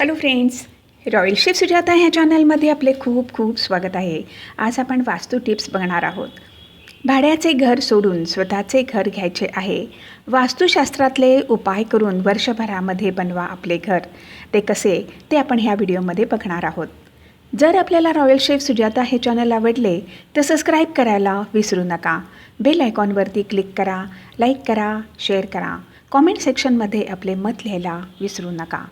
Hello friends royal chef Sujata ह्या चॅनलमध्ये आपले खूप खूप स्वागत आहे. आज आपण वास्तू टिप्स बघणार आहोत. भाड्याचे घर सोडून स्वतःचे घर घ्यायचे आहे. वास्तुशास्त्रातले उपाय करून वर्षभरामध्ये बनवा आपले घर. ते कसे? ते आपण ह्या व्हिडिओमध्ये बघणार आहोत. जर आपल्याला रॉयल शेफ सुजाता हे चॅनल आवडले तर सबस्क्राईब करायला विसरू नका. बेल आयकॉनवरती क्लिक करा लाईक करा शेअर करा. कॉमेंट सेक्शनमध्ये आपले मत लिहायला विसरू नका.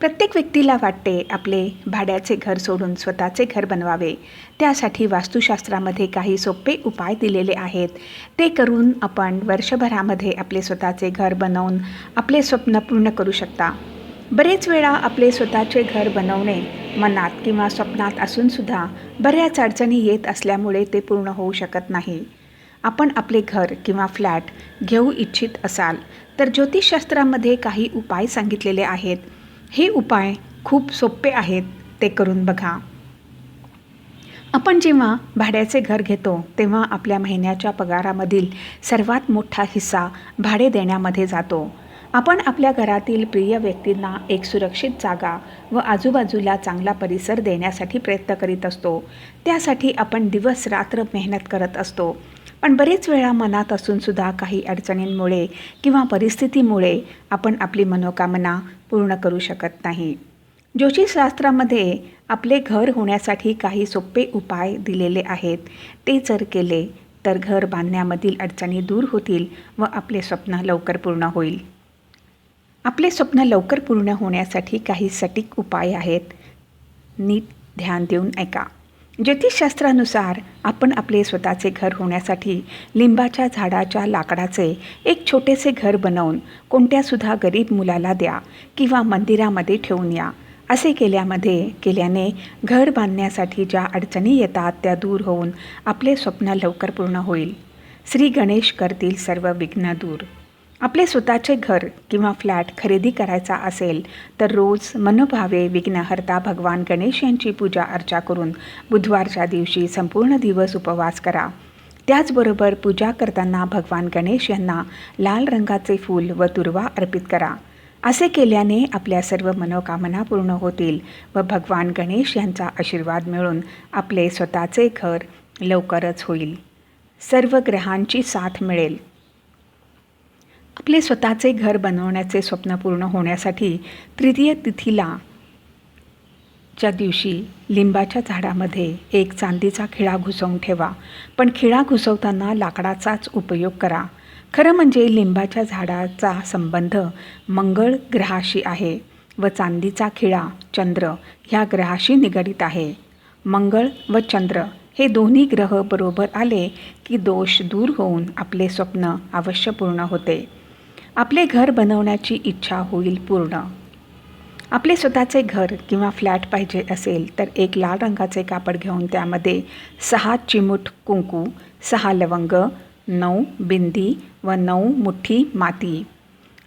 प्रत्येक व्यक्तीला वाटते आपले भाड्याचे घर सोडून स्वतःचे घर बनवावे. त्यासाठी वास्तुशास्त्रामध्ये काही सोपे उपाय दिलेले आहेत. ते करून आपण वर्षभरामध्ये आपले स्वतःचे घर बनवून आपले स्वप्न पूर्ण करू शकता. बरेच वेळा आपले स्वतःचे घर बनवणे मनात किंवा स्वप्नात असूनसुद्धा बऱ्याच अडचणी येत असल्यामुळे ते पूर्ण होऊ शकत नाही. आपण आपले घर किंवा फ्लॅट घेऊ इच्छित असाल तर ज्योतिषशास्त्रामध्ये काही उपाय सांगितलेले आहेत. हे उपाय खूप सोपे आहेत ते करून बघा. आपण जेव्हा भाड्याचे घर घेतो तेव्हा आपल्या महिन्याच्या पगारामधील सर्वात मोठा हिस्सा भाडे देण्यामध्ये जातो. आपण आपल्या घरातील प्रिय व्यक्तींना एक सुरक्षित जागा व आजूबाजूला चांगला परिसर देण्यासाठी प्रयत्न करीत असतो. त्यासाठी आपण दिवस रात्र मेहनत करत असतो. पण बरेच वेळा मनात असूनसुद्धा काही अडचणींमुळे किंवा परिस्थितीमुळे आपण आपली मनोकामना पूर्ण करू शकत नाही. ज्योतिषशास्त्रामध्ये आपले घर होण्यासाठी काही सोपे उपाय दिलेले आहेत. ते जर केले तर घर बांधण्यामधील अडचणी दूर होतील व आपले स्वप्न लवकर पूर्ण होईल. आपले स्वप्न लवकर पूर्ण होण्यासाठी काही सटीक उपाय आहेत. नीट ध्यान देऊन ऐका. ज्योतिषशास्त्रानुसार आपण आपले स्वतःचे घर होण्यासाठी लिंबाच्या झाडाच्या लाकडाचे एक छोटेसे घर बनवून कोणत्यासुद्धा गरीब मुलाला द्या किंवा मंदिरामध्ये ठेवून या. असे केल्यामध्ये केल्याने घर बांधण्यासाठी ज्या अडचणी येतात त्या दूर होऊन आपले स्वप्न लवकर पूर्ण होईल. श्री गणेश करतील सर्व विघ्न दूर. आपले स्वतःचे घर किंवा फ्लॅट खरेदी करायचा असेल तर रोज मनोभावे विघ्नहर्ता भगवान गणेश यांची पूजा अर्चा करून बुधवारच्या दिवशी संपूर्ण दिवस उपवास करा. त्याचबरोबर पूजा करताना भगवान गणेश यांना लाल रंगाचे फूल व तुरवा अर्पित करा. असे केल्याने आपल्या सर्व मनोकामना पूर्ण होतील व भगवान गणेश यांचा आशीर्वाद मिळून आपले स्वतःचे घर लवकरच होईल. सर्व ग्रहांची साथ मिळेल. आपले स्वतःचे घर बनवण्याचे स्वप्न पूर्ण होण्यासाठी तृतीय तिथीला च्या दिवशी लिंबाच्या झाडामध्ये एक चांदीचा खिळा घुसवून ठेवा. पण खिळा घुसवताना लाकडाचाच उपयोग करा. खरं म्हणजे लिंबाच्या झाडाचा संबंध मंगळ ग्रहाशी आहे व चांदीचा खिळा चंद्र ह्या ग्रहाशी निगडीत आहे. मंगळ व चंद्र हे दोन्ही ग्रह बरोबर आले की दोष दूर होऊन आपले स्वप्न अवश्य पूर्ण होते. आपले घर बनवण्याची इच्छा होईल पूर्ण. आपले स्वतःचे घर किंवा फ्लॅट पाहिजे असेल तर एक लाल रंगाचे कापड घेऊन त्यामध्ये सहा चिमूट कुंकू सहा लवंग नऊ बिंदी व नऊ मुठ्ठी माती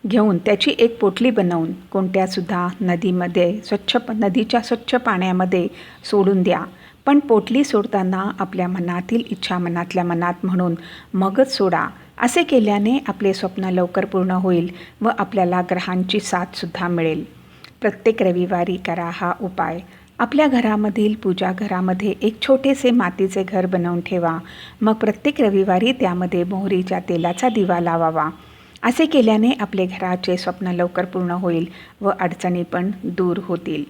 घेऊन त्याची एक पोटली बनवून कोणत्यासुद्धा नदीमध्ये स्वच्छ प नदीच्या स्वच्छ पाण्यामध्ये सोडून द्या. पण पोटली सोडताना आपल्या मनातील इच्छा मनातल्या मनात म्हणून मगच सोडा. असे केल्याने आपले स्वप्न लवकर पूर्ण होईल व आपल्याला ग्रहांची साथसुद्धा मिळेल. प्रत्येक रविवारी करा हा उपाय. आपल्या घरामधील पूजा घरामध्ये एक छोटेसे मातीचे घर बनवून ठेवा. मग प्रत्येक रविवारी त्यामध्ये मोहरीच्या तेलाचा दिवा लावावा. असे केल्याने आपले घराचे स्वप्न लवकर पूर्ण होईल व अडचणी पण दूर होतील.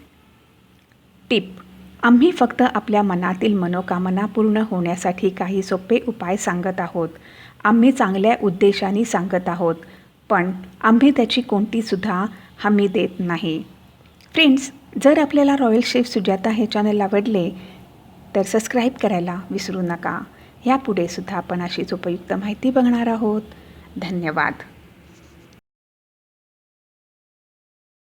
टिप. आम्ही फक्त आपल्या मनातील मनोकामना पूर्ण होण्यासाठी काही सोपे उपाय सांगत आहोत. आम्ही चांगल्या उद्देशाने सांगत आहोत पण आम्ही त्याची कोणतीसुद्धा हमी देत नाही. फ्रेंड्स जर आपल्याला रॉयल शेफ सुजाता हे चॅनल आवडले तर सबस्क्राईब करायला विसरू नका. यापुढे सुद्धा आपण अशीच उपयुक्त माहिती बघणार आहोत. धन्यवाद.